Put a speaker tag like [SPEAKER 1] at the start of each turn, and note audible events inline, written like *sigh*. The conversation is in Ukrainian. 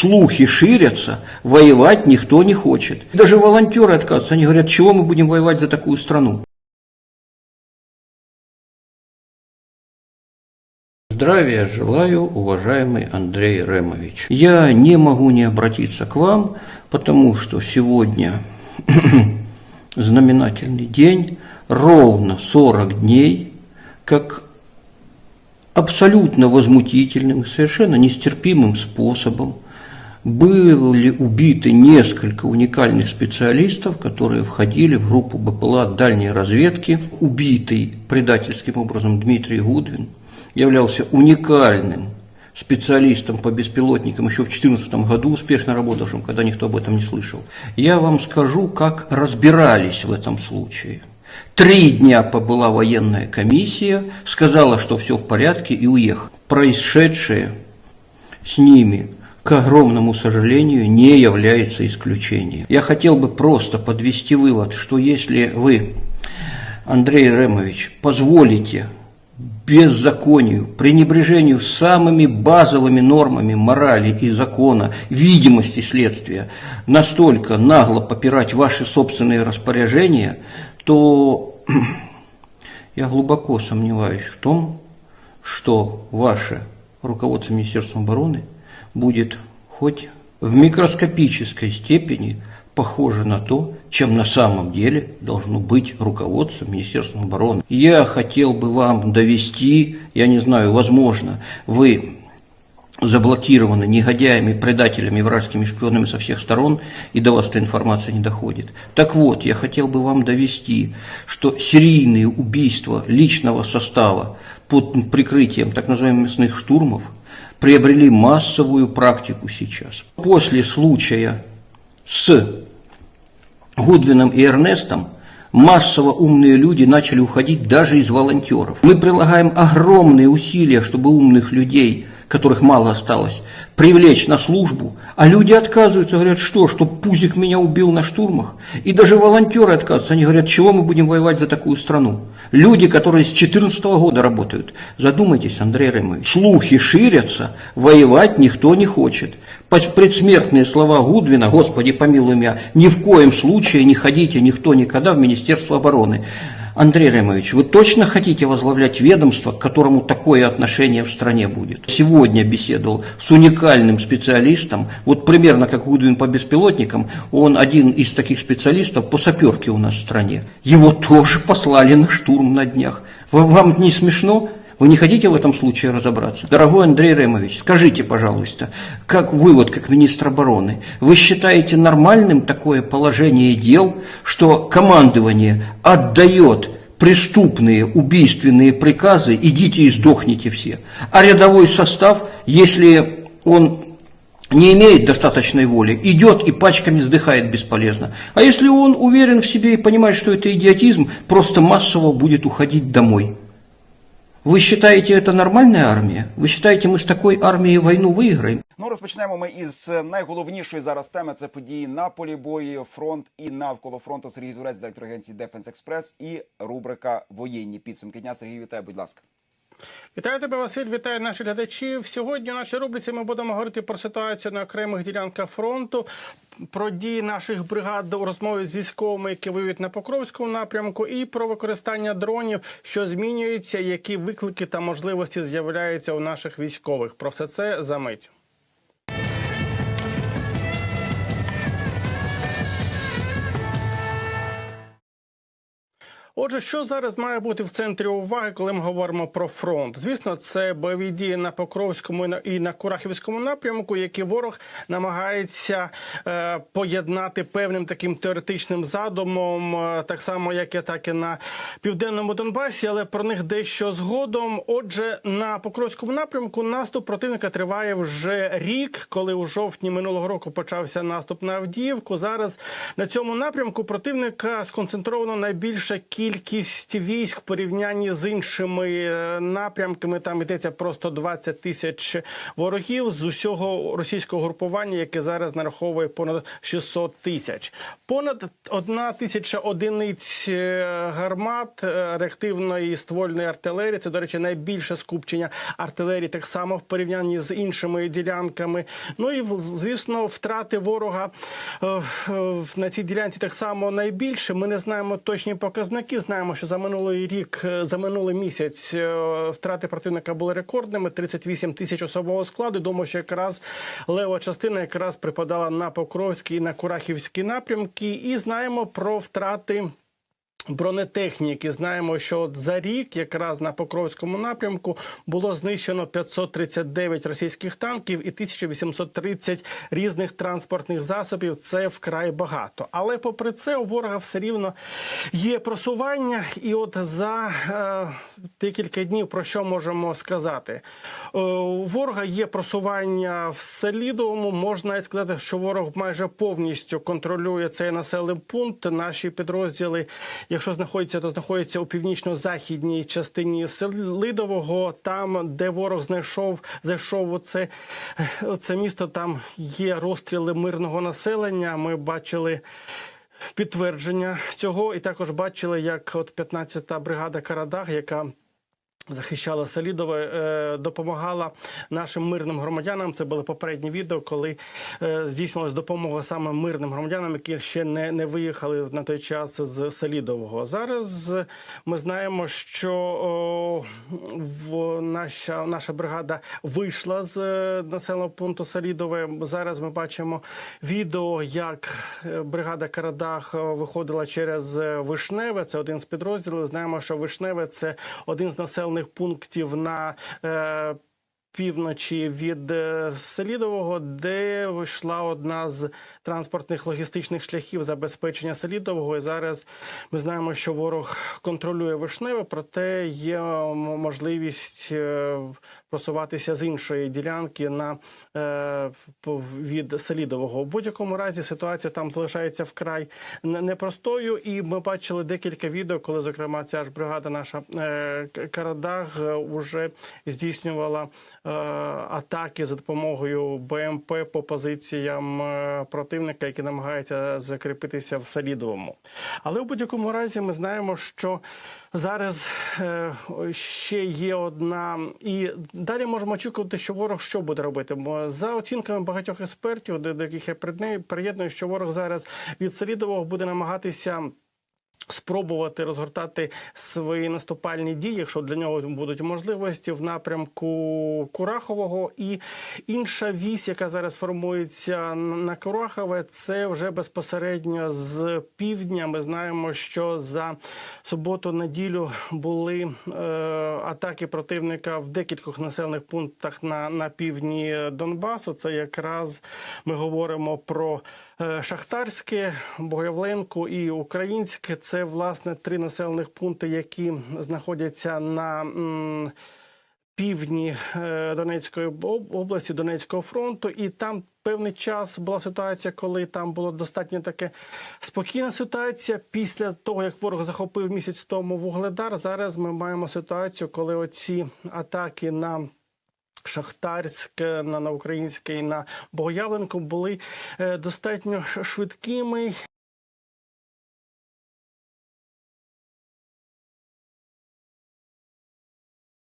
[SPEAKER 1] Слухи ширятся, воевать никто не хочет. Даже волонтеры отказываются, они говорят, чего мы будем воевать за такую страну. Здравия желаю, уважаемый Андрей Ремович. Я не могу не обратиться к вам, потому что сегодня *clears throat* знаменательный день, ровно 40 дней, как абсолютно возмутительным, совершенно нестерпимым способом были убиты несколько уникальных специалистов, которые входили в группу БПЛА дальней разведки. Убитый предательским образом Дмитрий Гудвин являлся уникальным специалистом по беспилотникам еще в 2014 году, успешно работавшим, когда никто об этом не слышал. Я вам скажу, как разбирались в этом случае. Три дня побыла военная комиссия, сказала, что все в порядке и уехала. Происшедшее с ними, к огромному сожалению, не является исключением. Я хотел бы просто подвести вывод, что если вы, Андрей Ремович, позволите беззаконию, пренебрежению самыми базовыми нормами морали и закона, видимости следствия, настолько нагло попирать ваши собственные распоряжения, то я глубоко сомневаюсь в том, что ваше руководство Министерства обороны будет хоть в микроскопической степени похоже на то, чем на самом деле должно быть руководство Министерства обороны. Я хотел бы вам довести, я не знаю, возможно, вы заблокированы негодяями, предателями, вражескими шпионами со всех сторон, и до вас эта информация не доходит. Так вот, я хотел бы вам довести, что серийные убийства личного состава под прикрытием так называемых мясных штурмов приобрели массовую практику сейчас. После случая с Гудвином и Эрнестом массово умные люди начали уходить даже из волонтеров. Мы прилагаем огромные усилия, чтобы умных людей, которых мало осталось, привлечь на службу, а люди отказываются, говорят, что, что Пузик меня убил на штурмах? И даже волонтеры отказываются, они говорят, чего мы будем воевать за такую страну? Люди, которые с 2014 года работают. Задумайтесь, Андрей Ремович, слухи ширятся, воевать никто не хочет. Предсмертные слова Гудвина, Господи, помилуй меня, ни в коем случае не ходите никто никогда в Министерство обороны. Андрей Ремович, вы точно хотите возглавлять ведомство, к которому такое отношение в стране будет? Сегодня беседовал с уникальным специалистом, вот примерно как Гудвин по беспилотникам, он один из таких специалистов по саперке у нас в стране. Его тоже послали на штурм на днях. Вам, не смешно? Вы не хотите в этом случае разобраться? Дорогой Андрей Ремович, скажите, пожалуйста, как вы, вот как министр обороны, вы считаете нормальным такое положение дел, что командование отдает преступные, убийственные приказы, идите и сдохните все. А рядовой состав, если он не имеет достаточной воли, идет и пачками вздыхает бесполезно. А если он уверен в себе и понимает, что это идиотизм, просто массово будет уходить домой. Ви считаете, це нормальна армія? Ви считаете, ми з такою армією війну виграємо?
[SPEAKER 2] Ну розпочнемо ми із найголовнішої зараз теми. Це події на полі бою, фронт і навколо фронту. Сергій Зурець, директор агенції Defense Express і рубрика Воєнні підсумки дня. Сергій, вітаю, будь ласка.
[SPEAKER 3] Вітаю тебе, Василь. Вітаю наших глядачів. Сьогодні в нашій рубриці ми будемо говорити про ситуацію на окремих ділянках фронту, про дії наших бригад у розмові з військовими, які воюють на Покровському напрямку, і про використання дронів, що змінюються, які виклики та можливості з'являються у наших військових. Про все це за мить. Отже, що зараз має бути в центрі уваги, коли ми говоримо про фронт? Звісно, це бойові дії на Покровському і на- Курахівському напрямку, які ворог намагається е, поєднати певним таким теоретичним задумом, е, так само як і атаки на південному Донбасі, але про них дещо згодом. Отже, на Покровському напрямку наступ противника триває вже рік, коли у жовтні минулого року почався наступ на Авдіївку. Зараз на цьому напрямку противника сконцентровано найбільша кількість кількість військ в порівнянні з іншими е, напрямками. Там йдеться просто 20 тисяч ворогів з усього російського групування, яке зараз нараховує понад 600 тисяч. Понад одна тисяча одиниць е, гармат е, реактивної ствольної артилерії. Це, до речі, найбільше скупчення артилерії, так само в порівнянні з іншими ділянками. Ну і звісно, втрати ворога на цій ділянці так само найбільше. Ми не знаємо точні показники. Знаємо, що за минулий рік, е, за минулий місяць е, втрати противника були рекордними: 38 тисяч особового складу. Думаю, що якраз лева частина якраз припадала на Покровський і на Курахівський напрямки. І знаємо про втрати. Бронетехніки знаємо, що от за рік, якраз на Покровському напрямку, було знищено 539 російських танків і 1830 різних транспортних засобів. Це вкрай багато. Але попри це, у ворога все рівно є просування. І от за е, декілька днів про що можемо сказати? Е, у ворога є просування в Селідовому. Можна сказати, що ворог майже повністю контролює цей населений пункт. Наші підрозділи, якщо знаходиться, то знаходиться у північно-західній частині Селидового, там, де ворог знайшов, зайшов у це, місто. Там є розстріли мирного населення. Ми бачили. Підтвердження цього, і також бачили, як от 15-та бригада Карадаг, яка захищала Селідове, е, допомагала нашим мирним громадянам. Це були попередні відео, коли е, здійснювалась допомога саме мирним громадянам, які ще не, не виїхали на той час з Селідового. Зараз ми знаємо, що о, в наша, наша бригада вийшла з е, населеного пункту Селідове. Зараз ми бачимо відео, як бригада Карадах виходила через Вишневе. Це один з підрозділів. Знаємо, що Вишневе це один з населених пунктів на е, півночі від е, Селідового, де йшла одна з транспортних логістичних шляхів забезпечення Селідового. І зараз ми знаємо, що ворог контролює Вишневе, проте є можливість е, просуватися з іншої ділянки на е, від Селідового. У будь-якому разі ситуація там залишається вкрай непростою. І ми бачили декілька відео, коли, зокрема, ця ж бригада, наша е, Карадаг, е, уже здійснювала е, атаки за допомогою БМП по позиціям е, противника, які намагаються закріпитися в Салідовому. Але у будь-якому разі ми знаємо, що зараз е, ще є одна, і далі можемо очікувати, що ворог що буде робити. Бо за оцінками багатьох експертів, до яких я приєдную, що ворог зараз від Салідового буде намагатися. Спробувати розгортати свої наступальні дії, якщо для нього будуть можливості в напрямку Курахового, і інша вісь, яка зараз формується на Курахове, це вже безпосередньо з півдня. Ми знаємо, що за суботу-неділю були е, атаки противника в декількох населених пунктах на, на півдні Донбасу. Це якраз ми говоримо про е, Шахтарське, Богоявленку і Українське. Це власне три населених пункти, які знаходяться на півдні е, Донецької області, Донецького фронту, і там певний час була ситуація, коли там було достатньо таке спокійна ситуація. Після того, як ворог захопив місяць тому вугледар, зараз ми маємо ситуацію, коли оці атаки на Шахтарське на, на українське і на Богоявленку були е, достатньо швидкими